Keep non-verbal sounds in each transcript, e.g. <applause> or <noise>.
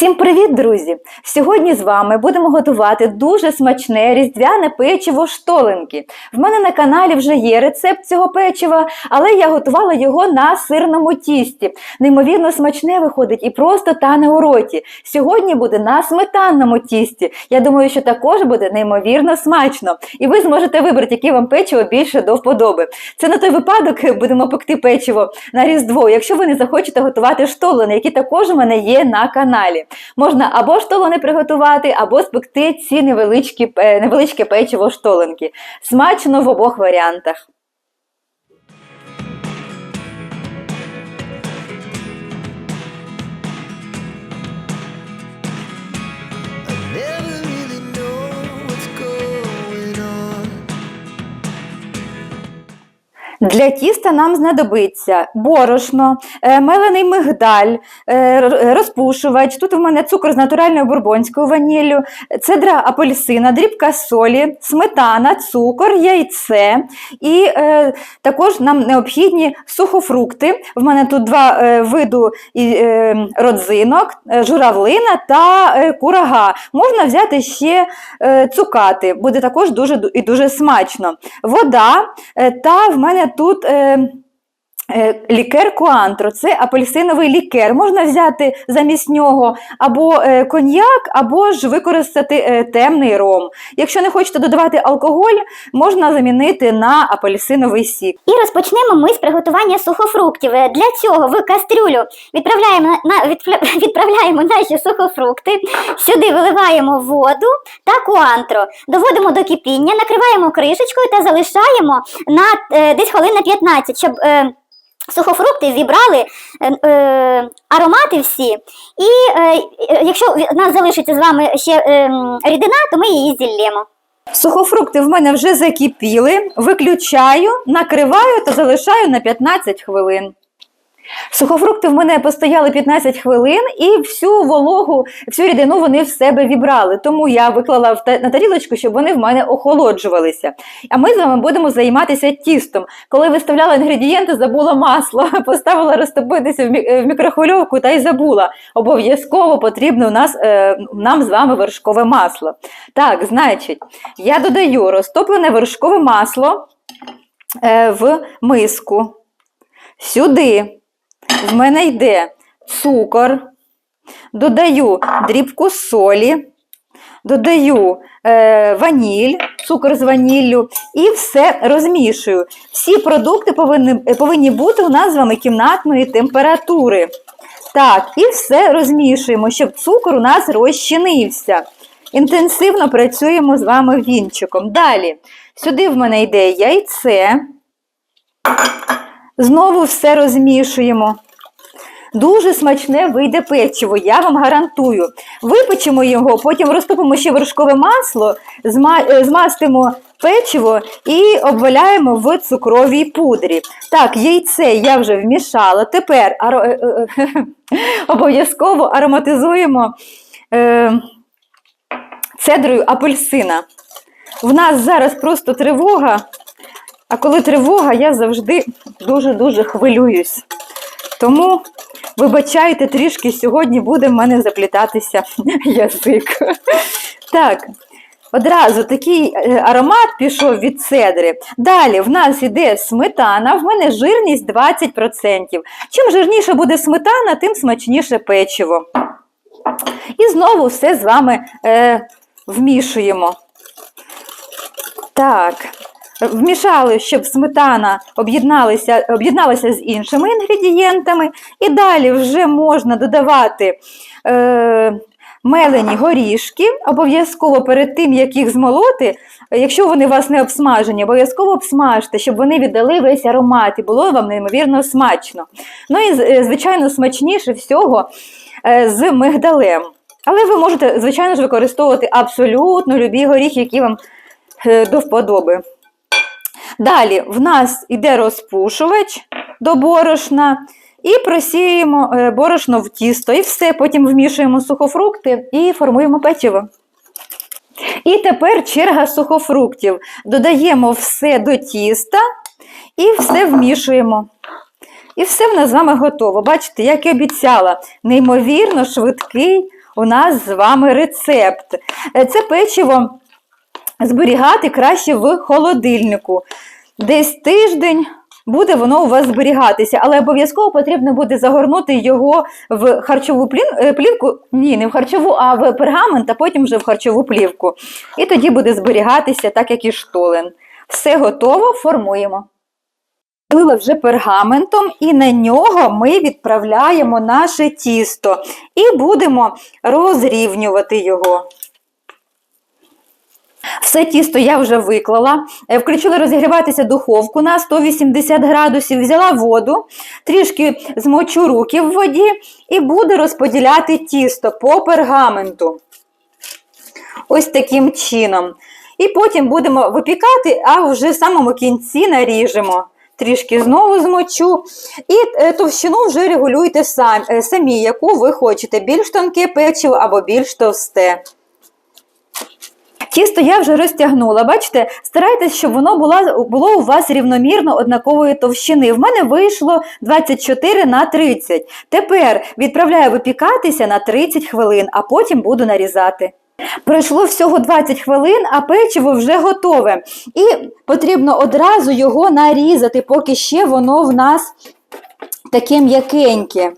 Всім привіт, друзі! Сьогодні з вами будемо готувати дуже смачне різдвяне печиво штоленки. В мене на каналі вже є рецепт цього печива, але я готувала його на сирному тісті. Неймовірно смачне виходить і просто тане у роті. Сьогодні буде на сметанному тісті. Я думаю, що також буде неймовірно смачно. І ви зможете вибрати, яке вам печиво більше до вподоби. Це на той випадок будемо пекти печиво на Різдво, якщо ви не захочете готувати штолени, які також у мене є на каналі. Можна або штолони приготувати, або спекти ці невеличкі, е, невеличке печиво штоленки. Смачно в обох варіантах. Для тіста нам знадобиться борошно, е, мелений мигдаль, е, розпушувач. Тут у мене цукор з натуральною бурбонською ваніллю, цедра апельсина, дрібка солі, сметана, цукор, яйце. І е, також нам необхідні сухофрукти. В мене тут два е, виду е, родзинок, е, журавлина та е, курага. Можна взяти ще е, цукати, буде також дуже і дуже смачно. Вода е, та в мене тут. Е, Лікер куантро це апельсиновий лікер. Можна взяти замість нього або е, коньяк, або ж використати е, темний ром. Якщо не хочете додавати алкоголь, можна замінити на апельсиновий сік. І розпочнемо ми з приготування сухофруктів. Е, Для цього в кастрюлю відправляємо, на, <laughs> відправляємо наші сухофрукти, сюди виливаємо воду та куантро, доводимо до кипіння, накриваємо кришечкою та залишаємо на е, десь хвилин на 15, щоб е, сухофрукти зібрали е, е, аромати всі. І е, е, якщо в нас залишиться з вами ще е, рідина, то ми її зіллємо. Сухофрукти в мене вже закипіли, виключаю, накриваю та залишаю на 15 хвилин. Сухофрукти в мене постояли 15 хвилин і всю вологу, всю рідину вони в себе вібрали. Тому я виклала на тарілочку, щоб вони в мене охолоджувалися. А ми з вами будемо займатися тістом. Коли виставляла інгредієнти, забула масло, <laughs> поставила розтопитися в в мікрохвильовку та й забула. Обов'язково потрібно у нас, е, нам з вами вершкове масло. Так, значить, я додаю розтоплене вершкове масло е, в миску. Сюди в мене йде цукор, додаю дрібку солі, додаю е, ваніль, цукор з ваніллю і все розмішую. Всі продукти повинні, повинні бути у нас з вами кімнатної температури. Так, і все розмішуємо, щоб цукор у нас розчинився. Інтенсивно працюємо з вами вінчиком. Далі, сюди в мене йде яйце. Знову все розмішуємо. Дуже смачне вийде печиво, я вам гарантую. Випечемо його, потім розтопимо ще вершкове масло, е, змастимо печиво і обваляємо в цукровій пудрі. Так, яйце я вже вмішала. Тепер аро- е, е, <laughs> обов'язково ароматизуємо е, цедрою апельсина. В нас зараз просто тривога, а коли тривога, я завжди дуже-дуже хвилююсь. Тому, вибачайте, трішки сьогодні буде в мене заплітатися <laughs> язик. Так, одразу такий е, аромат пішов від цедри. Далі в нас іде сметана, в мене жирність 20%. Чим жирніше буде сметана, тим смачніше печиво. І знову все з вами е, вмішуємо. Так, вмішали, щоб сметана об'єдналася, об'єдналася з іншими інгредієнтами. І далі вже можна додавати е, мелені горішки. Обов'язково перед тим, як їх змолоти, якщо вони у вас не обсмажені, обов'язково обсмажте, щоб вони віддали весь аромат і було вам неймовірно смачно. Ну і, звичайно, смачніше всього е, з мигдалем. Але ви можете, звичайно ж, використовувати абсолютно любі горіхи, які вам е, до вподоби. Далі в нас іде розпушувач до борошна. І просіюємо е, борошно в тісто, і все, потім вмішуємо сухофрукти і формуємо печиво. І тепер черга сухофруктів. Додаємо все до тіста і все вмішуємо. І все в нас з вами готово. Бачите, як і обіцяла, неймовірно швидкий у нас з вами рецепт. Е, Це печиво зберігати краще в холодильнику. Десь тиждень буде воно у вас зберігатися, але обов'язково потрібно буде загорнути його в харчову е, плівку. Ні, не в харчову, а в пергамент, а потім вже в харчову плівку. І тоді буде зберігатися, так як і штолен. Все готово, формуємо. Залила вже пергаментом, і на нього ми відправляємо наше тісто і будемо розрівнювати його. Все тісто я вже виклала, Е, включила розігріватися духовку на 180 градусів, взяла воду, трішки змочу руки в воді і буду розподіляти тісто по пергаменту. Ось таким чином. І потім будемо випікати, а вже в самому кінці наріжемо. Трішки знову змочу. І е, товщину вже регулюйте е, самі, яку ви хочете: більш тонке печиво або більш товсте. Тісто я вже розтягнула. Бачите, старайтесь, щоб воно було, було у вас рівномірно однакової товщини. В мене вийшло 24 на 30. Тепер відправляю випікатися на 30 хвилин, а потім буду нарізати. Пройшло всього 20 хвилин, а печиво вже готове. І потрібно одразу його нарізати, поки ще воно в нас таке м'якеньке.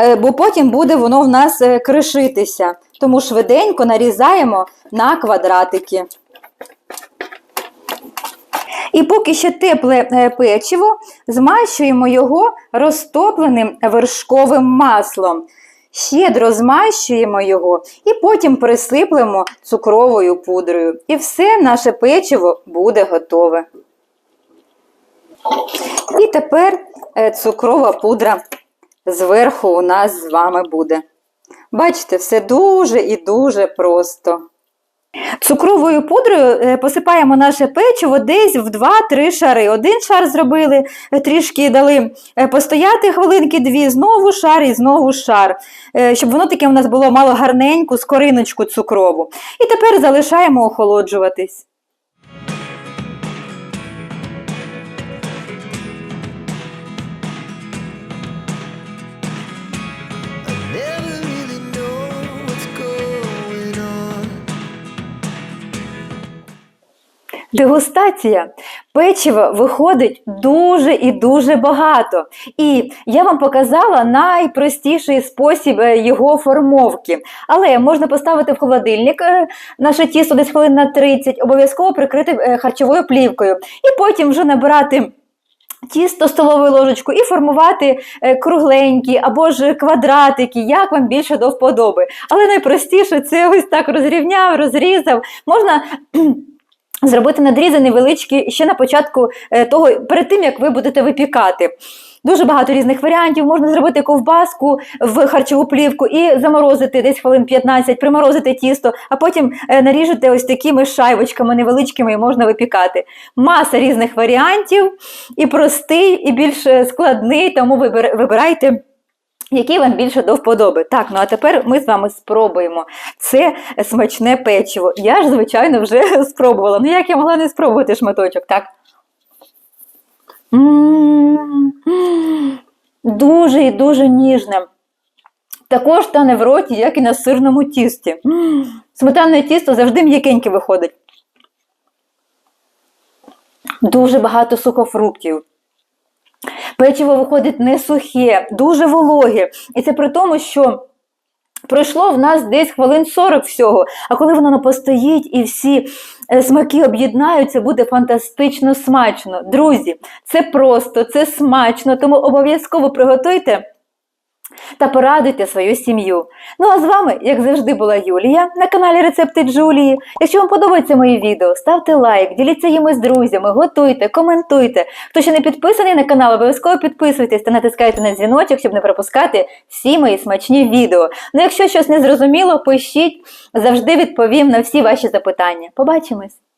Е, Бо потім буде воно в нас е, кришитися. Тому швиденько нарізаємо на квадратики. І поки ще тепле е, печиво, змащуємо його розтопленим вершковим маслом. Щедро змащуємо його і потім присиплемо цукровою пудрою. І все наше печиво буде готове. І тепер е, цукрова пудра зверху у нас з вами буде. Бачите, все дуже і дуже просто. Цукровою пудрою е, посипаємо наше печиво десь в 2-3 шари. Один шар зробили, е, трішки дали е, постояти хвилинки дві, знову шар і знову шар, щоб воно таке у нас було мало гарненьку скориночку цукрову. І тепер залишаємо охолоджуватись. Дегустація. Печива виходить дуже і дуже багато. І я вам показала найпростіший спосіб е, його формовки. Але можна поставити в холодильник е, наше тісто десь хвилин на 30, обов'язково прикрити е, харчовою плівкою. І потім вже набирати. Тісто столовою ложечкою і формувати кругленькі або ж квадратики, як вам більше до вподоби. Але найпростіше це ось так розрівняв, розрізав. Можна зробити надрізи невеличкі ще на початку е, того, перед тим як ви будете випікати. Дуже багато різних варіантів. Можна зробити ковбаску в харчову плівку і заморозити десь хвилин 15, приморозити тісто, а потім е, наріжете ось такими шайбочками невеличкими і можна випікати. Маса різних варіантів, і простий, і більш е, складний, тому вибир- вибирайте. Який вам більше до вподоби. Так, ну а тепер ми з вами спробуємо. Це смачне печиво. Я ж, звичайно, вже <laughs> спробувала. Ну як я могла не спробувати шматочок, так? Дуже і дуже ніжне. Також тане в роті, як і на сирному тісті. Сметанне тісто завжди м'якеньке виходить. Дуже багато сухофруктів. Печиво виходить не сухе, дуже вологе. І це при тому, що пройшло в нас десь хвилин 40 всього. А коли воно постоїть і всі е, смаки об'єднаються, буде фантастично смачно. Друзі, це просто, це смачно, тому обов'язково приготуйте. Та порадуйте свою сім'ю. Ну а з вами, як завжди, була Юлія на каналі Рецепти Джулії. Якщо вам подобається моє відео, ставте лайк, діліться їми з друзями, готуйте, коментуйте. Хто ще не підписаний на канал, обов'язково підписуйтесь та натискайте на дзвіночок, щоб не пропускати всі мої смачні відео. Ну, якщо щось не зрозуміло, пишіть, завжди відповім на всі ваші запитання. Побачимось!